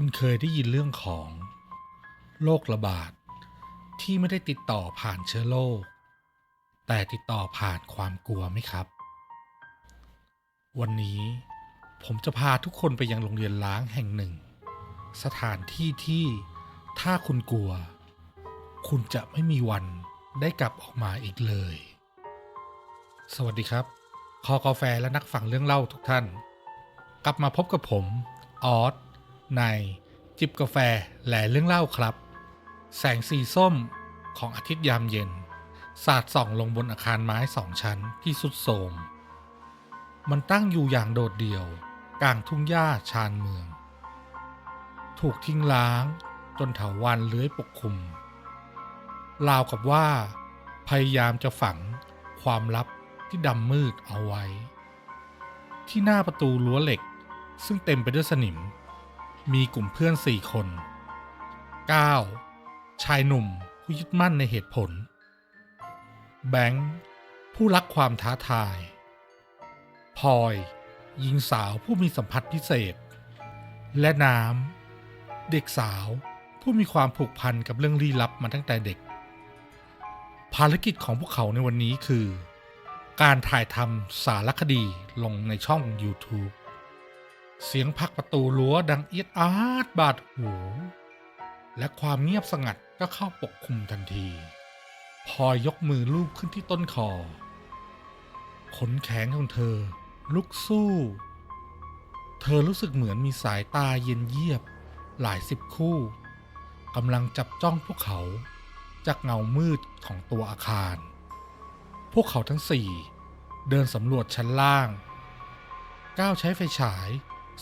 คุณเคยได้ยินเรื่องของโรคระบาด ที่ไม่ได้ติดต่อผ่านเชื้อโรคแต่ติดต่อผ่านความกลัวไหมครับ วันนี้ผมจะพาทุกคนไปยังโรงเรียนล้างแห่งหนึ่ง สถานที่ที่ถ้าคุณกลัว คุณจะไม่มีวันได้กลับออกมาอีกเลย สวัสดีครับ คอกาแฟและนักฟังเรื่องเล่าทุกท่าน กลับมาพบกับผม ออส ในจิบกาแฟแหล่เรื่องเล่าครับ แสงสีส้มของอาทิตย์ยามเย็น สาดส่องลงบนอาคารไม้สองชั้นที่สุดโทมมันตั้งอยู่อย่างโดดเดี่ยว กลางทุ่งหญ้าชานเมือง ถูกทิ้งล้าง จนเถาวันเลื้อยปกคลุมราวกับว่า พยายามจะฝังความลับที่ดำมืดเอาไว้ ที่หน้าประตูรั้วเหล็ก ซึ่งเต็มไปด้วยสนิม มีกลุ่มเพื่อนสี่คน 9. ชายหนุ่มผู้ยึดมั่นในเหตุผล แบงค์ ผู้รักความท้าทายพลอยหญิงสาวผู้มีสัมผัสพิเศษ และน้ำเด็กสาวผู้มีความผูกพันกับเรื่องลี้ลับมาตั้งแต่เด็ก ภารกิจของพวกเขาในวันนี้คือ การถ่ายทำสารคดีลงในช่อง YouTube เสียงผลักประตูรั้วดังเอียดอาดบาดหู และความเงียบสงัดก็เข้าปกคลุมทันที พอยยกมือลูบขึ้นที่ต้นคอ ขนแข็งของเธอ ลุกสู้ เธอรู้สึกเหมือนมีสายตาเย็นเยียบ หลายสิบคู่กำลังจับจ้องพวกเขาจากเงามืดของตัวอาคาร พวกเขาทั้งสี่ เดินสำรวจชั้นล่าง ก้าวใช้ไฟฉาย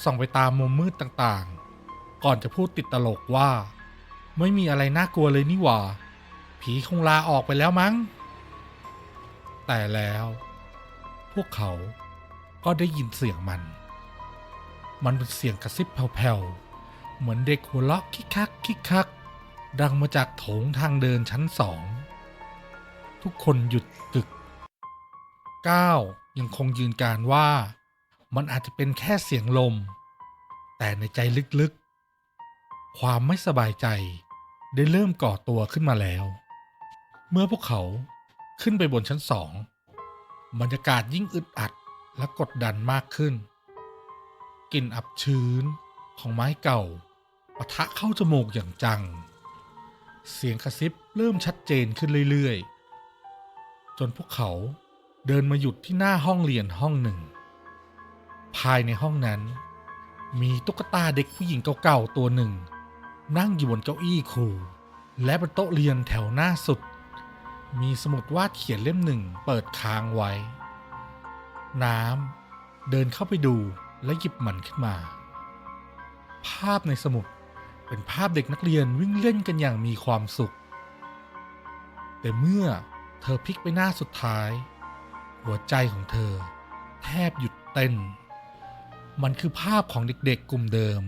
ส่องไปตามมุมมืดต่างๆ ก่อนจะพูดติดตลกว่า ไม่มีอะไรน่ากลัวเลยนี่หว่า ผีคงลาออกไปแล้วมั้ง แต่แล้ว พวกเขาก็ได้ยินเสียงมัน มันเป็นเสียงกระซิบแผ่วๆ เหมือนเด็กหัวเราะคิกคักคิกคัก ดังมาจากโถงทางเดินชั้นสอง ทุกคนหยุดกึกก้าวยังคงยืนการว่า มันอาจจะเป็นแค่เสียงลม แต่ในใจลึกๆ ความไม่สบายใจได้เริ่มก่อตัวขึ้นมาแล้ว เมื่อพวกเขาขึ้นไปบนชั้นสองบรรยากาศยิ่งอึดอัดและกดดันมากขึ้น กลิ่นอับชื้นของไม้เก่าปะทะเข้าจมูกอย่างจัง เสียงกระซิบเริ่มชัดเจนขึ้นเรื่อยๆ จนพวกเขาเดินมาหยุดที่หน้าห้องเรียนห้องหนึ่งายในห้องนั้น มีตุ๊กตาเด็กผู้หญิงเก่าๆตัวหนึ่ง นั่งอยู่บนเก้าอี้ครู และบนโต๊ะเรียนแถวหน้าสุด มีสมุดวาดเขียนเล่มหนึ่งเปิดค้างไว้ น้ำเดินเข้าไปดูและหยิบมันขึ้นมา ภาพในสมุดเป็นภาพเด็กนักเรียนวิ่งเล่นกันอย่างมีความสุข แต่เมื่อเธอพลิกไปหน้าสุดท้าย หัวใจของเธอ แทบหยุดเต้น มันคือภาพของเด็กๆ กลุ่มเดิม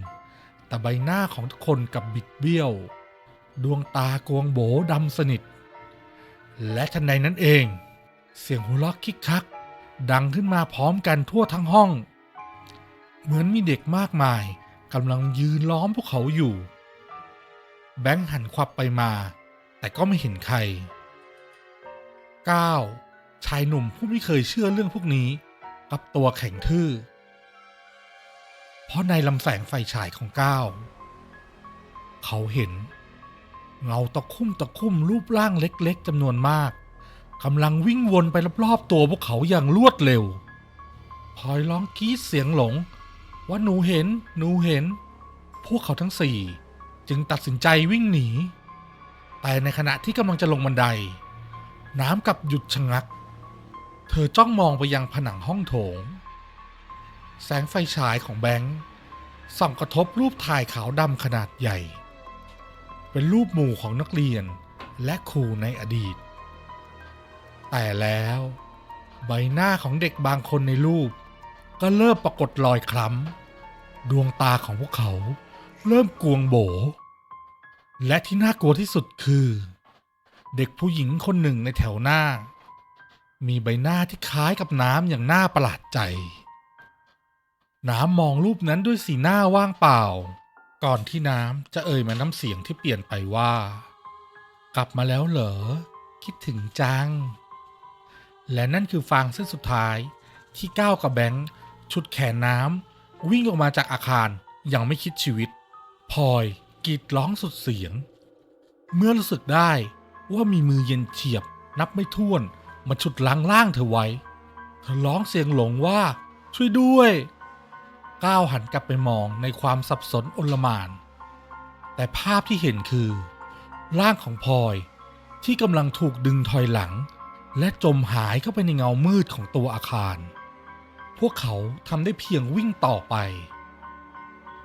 แต่ใบหน้าของทุกคนกับบิดเบี้ยว ดวงตากวงโบดำสนิท และทันใดนั้นเอง เสียงหัวเราะคิกคัก ดังขึ้นมาพร้อมกันทั่วทั้งห้อง เหมือนมีเด็กมากมายกำลังยืนล้อมพวกเขาอยู่ แบงค์หันควับไปมา แต่ก็ไม่เห็นใครก้าวชายหนุ่มผู้ไม่เคยเชื่อเรื่องพวกนี้กับตัวแข็งทื่อ เพราะในลำแสงไฟฉายของก้าวเขาเห็น เงาตะคุ่มตะคุ่มรูปร่างเล็ก ๆจำนวนมากกำลังวิ่งวนไปรอบๆตัวพวกเขาอย่างรวดเร็วพลอยร้องกรีดเสียงหลง ว่าหนูเห็น หนูเห็น พวกเขาทั้งสี่จึงตัดสินใจวิ่งหนี แต่ในขณะที่กำลังจะลงบันได น้ำกลับหยุดชะงัก เธอจ้องมองไปยังผนังห้องโถง แสงไฟฉายของแบงค์ส่องกระทบรูปถ่ายขาวดำขนาดใหญ่ เป็นรูปหมู่ของนักเรียนและครูในอดีต แต่แล้วใบหน้าของเด็กบางคนในรูป ก็เริ่มปรากฏรอยคล้ำ ดวงตาของพวกเขาเริ่มกวงโบ และที่น่ากลัวที่สุดคือ เด็กผู้หญิงคนหนึ่งในแถวหน้า มีใบหน้าที่คล้ายกับน้ำอย่างน่าประหลาดใจ น้ำมองรูปนั้นด้วยสีหน้าว่างเปล่า ก่อนที่น้ำจะเอ่ยมาน้ำเสียงที่เปลี่ยนไปว่า กลับมาแล้วเหรอ คิดถึงจัง และนั่นคือฟางเส้นสุดท้ายที่ก้าวกับแบงค์ชุดแขนน้ำวิ่งออกมาจากอาคารอย่างไม่คิดชีวิตพลอยกรีดร้องสุดเสียง เมื่อรู้สึกได้ว่ามีมือเย็นเฉียบนับไม่ถ้วนมาฉุดล้างล่างเธอไว้ เธอร้องเสียงหลงว่า ช่วยด้วย ก้าวหันกลับไปมองในความสับสนอลมาน แต่ภาพที่เห็นคือ ร่างของพลอยที่กำลังถูกดึงถอยหลัง และจมหายเข้าไปในเงามืดของตัวอาคาร พวกเขาทำได้เพียงวิ่งต่อไป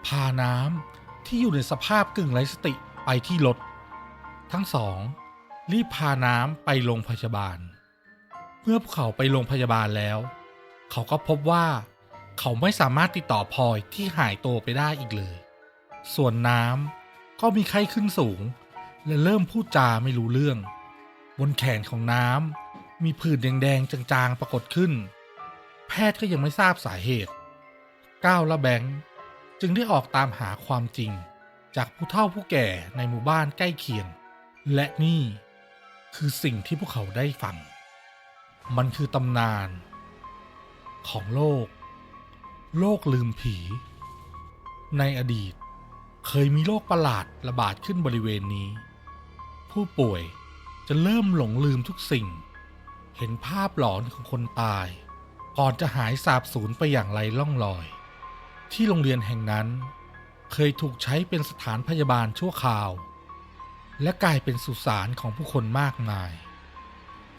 พาน้ำที่อยู่ในสภาพกึ่งไร้สติไปที่รถทั้งสอง รีบพาน้ำไปโรงพยาบาล เมื่อพวกเขาไปโรงพยาบาลแล้ว เขาก็พบว่า เขาไม่สามารถติดต่อพลอยที่หายตัวไปได้อีกเลย ส่วนน้ำก็มีไข้ขึ้นสูง และเริ่มพูดจาไม่รู้เรื่อง บนแขนของน้ำมีผื่นแดงๆ จางๆ ปรากฏขึ้น แพทย์ก็ยังไม่ทราบสาเหตุ ก้าวและแบงค์จึงได้ออกตามหาความจริง จากผู้เฒ่าผู้แก่ในหมู่บ้านใกล้เคียง และนี่คือสิ่งที่พวกเขาได้ฟัง มันคือตำนานของโลก โลกลืมผี ในอดีต เคยมีโรคประหลาดระบาดขึ้นบริเวณนี้ ผู้ป่วยจะเริ่มหลงลืมทุกสิ่ง เห็นภาพหลอนของคนตาย ก่อนจะหายสาบสูญไปอย่างไรล่องลอย ที่โรงเรียนแห่งนั้น เคยถูกใช้เป็นสถานพยาบาลชั่วคราว และกลายเป็นสุสานของผู้คนมากมาย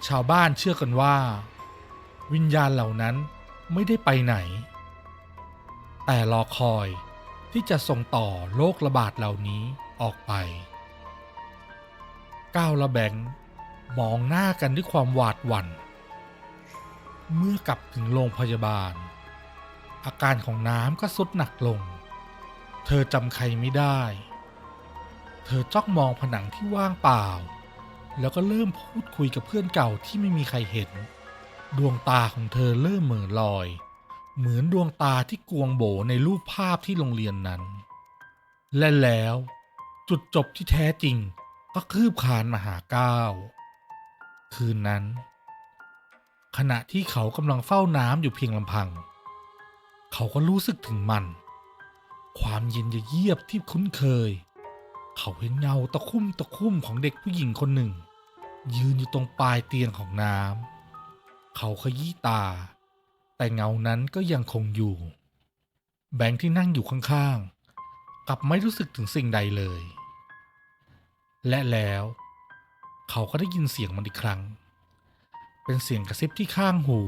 ชาวบ้านเชื่อกันว่า วิญญาณเหล่านั้นไม่ได้ไปไหน แต่รอคอยที่จะส่งต่อโรคระบาดเหล่านี้ออกไปก้าวและแบงค์มองหน้ากันด้วยความหวาดหวัน่น เมื่อกลับถึงโรงพยาบาล อาการของน้ำก็สุดหนักลง เธอจำใครไม่ได้ เธอจ้องมองผนังที่ว่างเปล่า แล้วก็เริ่มพูดคุยกับเพื่อนเก่าที่ไม่มีใครเห็น ดวงตาของเธอเริ่มเหม่อลอย เหมือนดวงตาที่กวงโบในรูปภาพที่โรงเรียนนั้น และแล้วจุดจบที่แท้จริงก็คืบคานมาหาก้าวคืนนั้น ขณะที่เขากำลังเฝ้าน้ำอยู่เพียงลำพัง เขาก็รู้สึกถึงมัน ความเย็นเยียบที่คุ้นเคย เขาเห็นเงาตะคุ่มตะคุ่มของเด็กผู้หญิงคนหนึ่ง ยืนอยู่ตรงปลายเตียงของน้ำเขาขยี้ตา แต่เงานั้นก็ยังคงอยู่ แบงค์ที่นั่งอยู่ข้างๆ กลับไม่รู้สึกถึงสิ่งใดเลย และแล้ว เขาก็ได้ยินเสียงมันอีกครั้ง เป็นเสียงกระซิบที่ข้างหู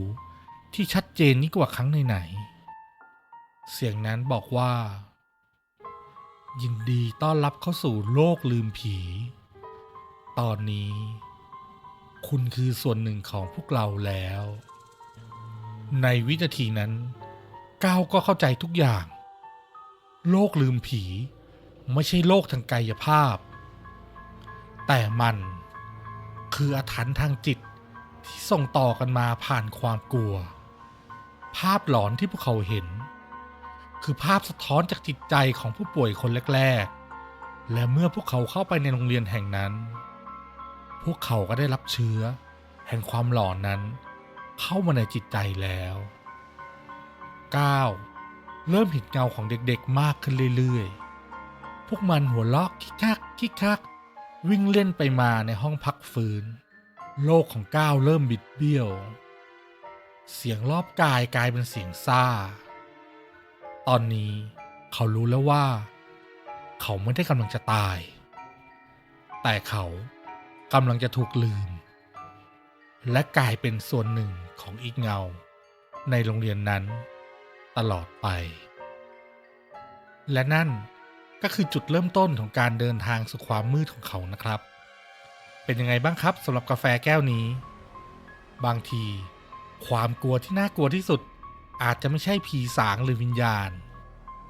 ที่ชัดเจนยิ่งกว่าครั้งไหนๆเสียงนั้นบอกว่า ยินดีต้อนรับเข้าสู่โลกลืมผี ตอนนี้ คุณคือส่วนหนึ่งของพวกเราแล้ว ในวินาทีนั้น ก้าวก็เข้าใจทุกอย่าง โลกลืมผี ไม่ใช่โลกทางกายภาพ แต่มันคืออาถรรพ์ทางจิตที่ส่งต่อกันมาผ่านความกลัว ภาพหลอนที่พวกเขาเห็น คือภาพสะท้อนจากจิตใจของผู้ป่วยคนแรก ๆ และเมื่อพวกเขาเข้าไปในโรงเรียนแห่งนั้น พวกเขาก็ได้รับเชื้อ แห่งความหลอนนั้น เข้ามาในจิตใจแล้วก้าวเริ่มเห็นเงาของเด็กๆมากขึ้นเรื่อยๆ พวกมันหัวเราะคิกคักคิกคัก วิ่งเล่นไปมาในห้องพักฟื้น โลกของก้าวเริ่มบิดเบี้ยว เสียงรอบกายกลายเป็นเสียงซ่า ตอนนี้เขารู้แล้วว่า เขาไม่ได้กำลังจะตาย แต่เขากำลังจะถูกลืม และกลายเป็นส่วนหนึ่งของอีกเงา ในโรงเรียนนั้นตลอดไป และนั่นก็คือจุดเริ่มต้นของการเดินทางสู่ความมืดของเขานะครับ เป็นยังไงบ้างครับสำหรับกาแฟแก้วนี้ บางที ความกลัวที่น่ากลัวที่สุดอาจจะไม่ใช่ผีสางหรือวิญญาณ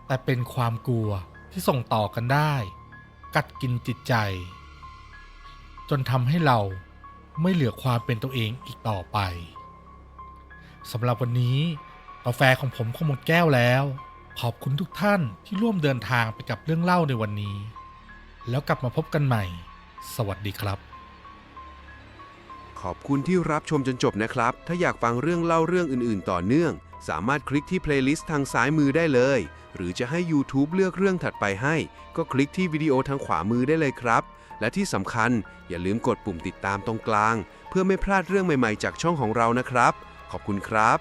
แต่เป็นความกลัวที่ส่งต่อกันได้ กัดกินจิตใจ จนทำให้เรา ไม่เหลือความเป็นตัวเองอีกต่อไปสำหรับวันนี้กาแฟของผมคงหมดแก้วแล้ว ขอบคุณทุกท่านที่ร่วมเดินทางไปกับเรื่องเล่าในวันนี้ แล้วกลับมาพบกันใหม่ สวัสดีครับ ขอบคุณที่รับชมจนจบนะครับ ถ้าอยากฟังเรื่องเล่าเรื่องอื่น ๆ ต่อเนื่อง สามารถคลิกที่เพลย์ลิสต์ทางซ้ายมือได้เลย หรือจะให้ YouTube เลือกเรื่องถัดไปให้ ก็คลิกที่วิดีโอทางขวามือได้เลยครับ และที่สำคัญอย่าลืมกดปุ่มติดตามตรงกลาง เพื่อไม่พลาดเรื่องใหม่ๆ จากช่องของเรานะครับ ขอบคุณครับ